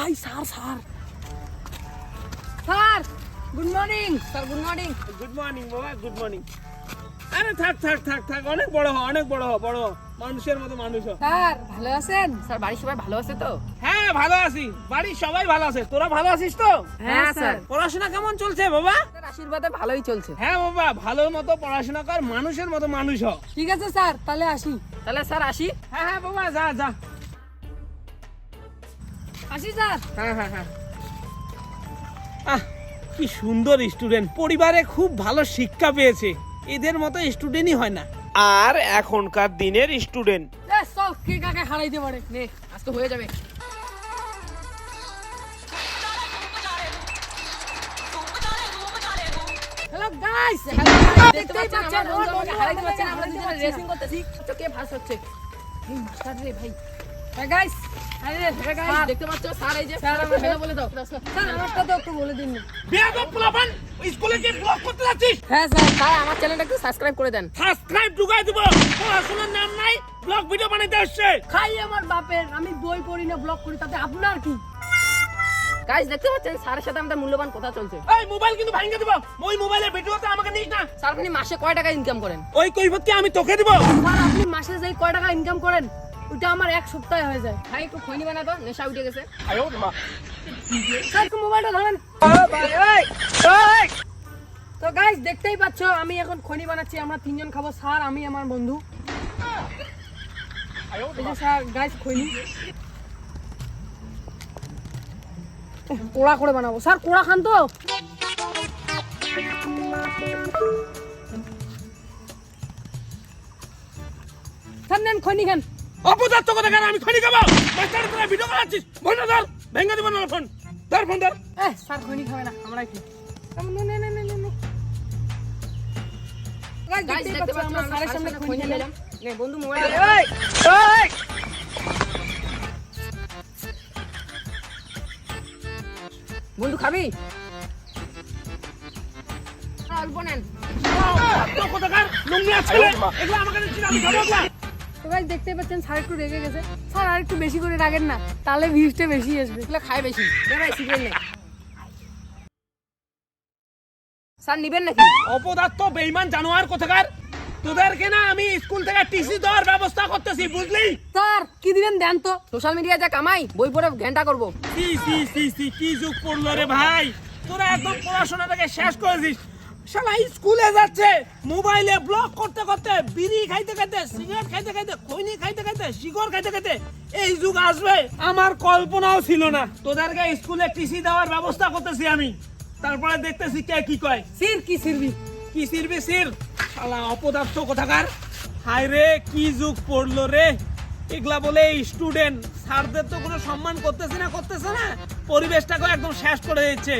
ভাই sir sir. Sir good morning sir good morning good morning বাবা good morning আরে থাক থাক থাক থাক অনেক বড় হ অনেক বড় হ বড় মানুষের মতো মানুষ হ। স্যার ভালো আছেন? স্যার বাড়ি সবাই ভালো আছে তো? হ্যাঁ ভালো আছি। বাড়ি সবাই ভালো আছে। তোরা ভালো আছিস তো? হ্যাঁ, হ্যাঁ স্যার। পড়াশোনা কেমন চলছে বাবা? স্যার আশীর্বাদে ভালোই চলছে। হ্যাঁ বাবা ভালো মতো পড়াশোনা কর মানুষের মতো মানুষ হ। ঠিক আছে স্যার তাহলে আসি। তাহলে স্যার আসি। হ্যাঁ হ্যাঁ বাবা যা যা। হ্যাঁ হ্যাঁ হ্যাঁ। আহ কি সুন্দর স্টুডেন্ট পরিবারে খুব ভালো শিক্ষা পেয়েছে। এদের মতো স্টুডেন্টই হয় না। আর এখনকার দিনের স্টুডেন্ট কে কাকে হারাইতে পারে? নে আজ তো হয়ে যাবে। হ্যালো গাইস হ্যালো পাচ্ছেন আমরা দুজনকে হারাইতে পারছি আমরা দুজনে রেসিং করতেছি। তো কে হচ্ছে? এই মাস্টার রে ভাই। গাইস হ্যাঁ গাইস দেখতে পাচ্ছ স্যার এই যে স্যার আমরা বলে দাও। স্যার আমারটা তো একটু বলে দিন বেয়াদব পোলাপান স্কুলে যে ব্লগ করতে যাচ্ছিস? হ্যাঁ স্যার স্যার আমার চ্যানেলটা একটু সাবস্ক্রাইব করে দেন। সাবস্ক্রাইব ঢুকাই দিব। পড়াশোনার নাম নাই ব্লগ ভিডিও বানাইতে আসছে। খাই আমার বাপের আমি বই পড়ি না ব্লগ করি তাতে আপনার কি? গাইস দেখতে পাচ্ছেন স্যারের সাথে আমাদের মূল্যবান কথা চলছে। এই মোবাইল কিন্তু ভাঙিয়ে দিব। ওই মোবাইলের ভিডিওতে আমাকে না। স্যার আপনি মাসে কয় টাকা ইনকাম করেন? ওই কৈফত কি আমি তোকে দিব? স্যার আপনি মাসে যাই কয় টাকা ইনকাম করেন? ওইটা আমার এক সপ্তাহে হয়ে যায়। ভাই একটু খৈনি বানা তো নেশা উঠে গেছে। মোবাইলটা ধরেন। তো গাইস দেখতেই পাচ্ছ আমি এখন খনি বানাচ্ছি আমরা তিনজন খাব। স্যার আমি আমার বন্ধু। গাইস খনি। কোড়া করে বানাবো। স্যার কোড়া খান তো? স্যার নেন খনি খান। অপদার্থ কথা কেন আমি খনি খাব? মাস্টার তোরা ভিডিও বানাচ্ছিস? ফোন ধর ভেঙে দিব না ফোন ধর ফোন ধর। এ স্যার খনি খাবে না আমরা কি? নে নে নে নে নে। নে গাইস দেখতে পাচ্ছ আমরা স্যারের সামনে খনি খেলাম নে বন্ধু মোবাইল বন্ধু খাবি? অল্প নেন। কোথাকার নোংরা ছেলে এগুলো আমাকে দিচ্ছিস আমি খাব তো দেখতে পাচ্ছেন স্যার একটু রেগে গেছে। স্যার আর একটু বেশি করে রাখেন না তাহলে ভিউজটা বেশি আসবে। এগুলো খায় বেশি। ভাই সিগারেট স্যার নিবেন নাকি? অপদার্থ বেইমান জানোয়ার কোথাকার? তোদেরকে না আমি স্কুল থেকে টিসি দেওয়ার ব্যবস্থা করতেছি বুঝলি? স্যার কি দিবেন দেন তো? সোশ্যাল মিডিয়া যা কামাই বই পড়ে ঘণ্টা করব। সি সি সি সি কি যুগ পড়ল রে ভাই? তোরা একদম পড়াশোনাটাকে শেষ করেছিস। শালা স্কুলে যাচ্ছে। মোবাইলে ব্লগ করতে করতে বিড়ি খাইতে খাইতে সিগারেট খাইতে খাইতে খৈনি খাইতে খাইতে শিকড় খাইতে খাইতে এই যুগ আসবে। আমার কল্পনাও ছিল না। তোদেরকে স্কুলে টিসি দেওয়ার ব্যবস্থা করতেছি আমি। তারপরে দেখতেছি কে কি কয়। সির কি সিরবি? কি সিরবি সির? শালা অপদার্থ কোথাকার? হায় রে কি যুগ পড়ল রে। এগুলা বলে স্টুডেন্ট স্যারদের তো কোনো সম্মান করতেছে না করতেছে না। পরিবেশটাকে একদম শেষ করে দিচ্ছে।